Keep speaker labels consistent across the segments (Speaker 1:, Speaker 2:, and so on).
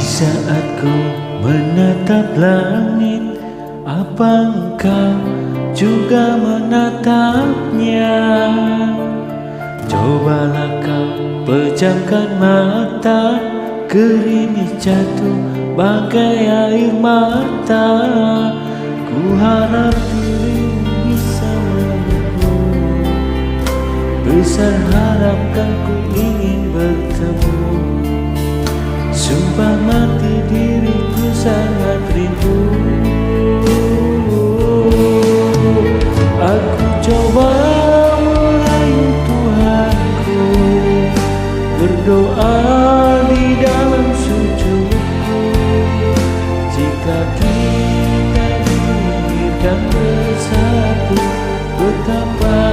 Speaker 1: saat ku menatap langit Apa engkau juga menatapnya? Cobalah kau pejamkan mata Gerimis jatuh bagai air mata. Ku harap dirimu bisa menunggu Besar harapkan ku ingin bertemu Sumpah mati diriku sangat rindu. Aku coba merayu Tuhanku. Berdoa di dalam sujudku. Jika kita dilahirkan bersatu Betapa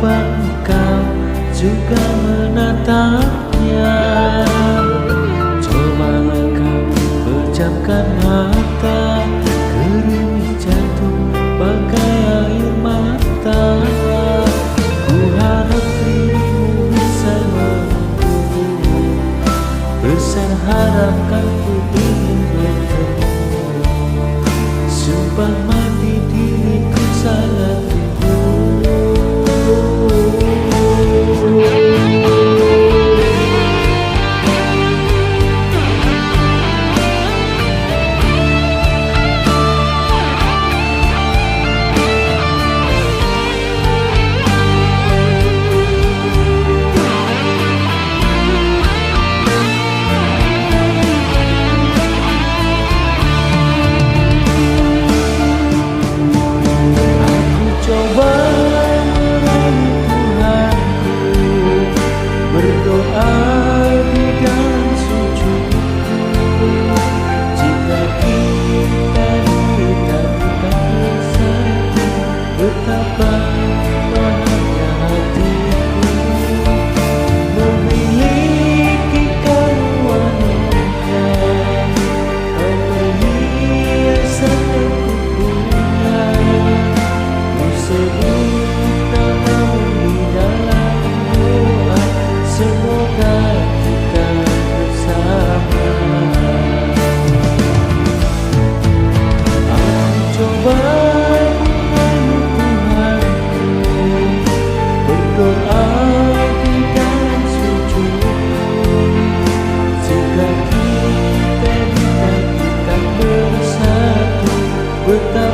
Speaker 1: Apa engkau juga menatapnya? Cobalah kau pejamkan mata Gerimis jatuh bagai air mata. Ku harap dirimu bisa menunggu Besar harapkan the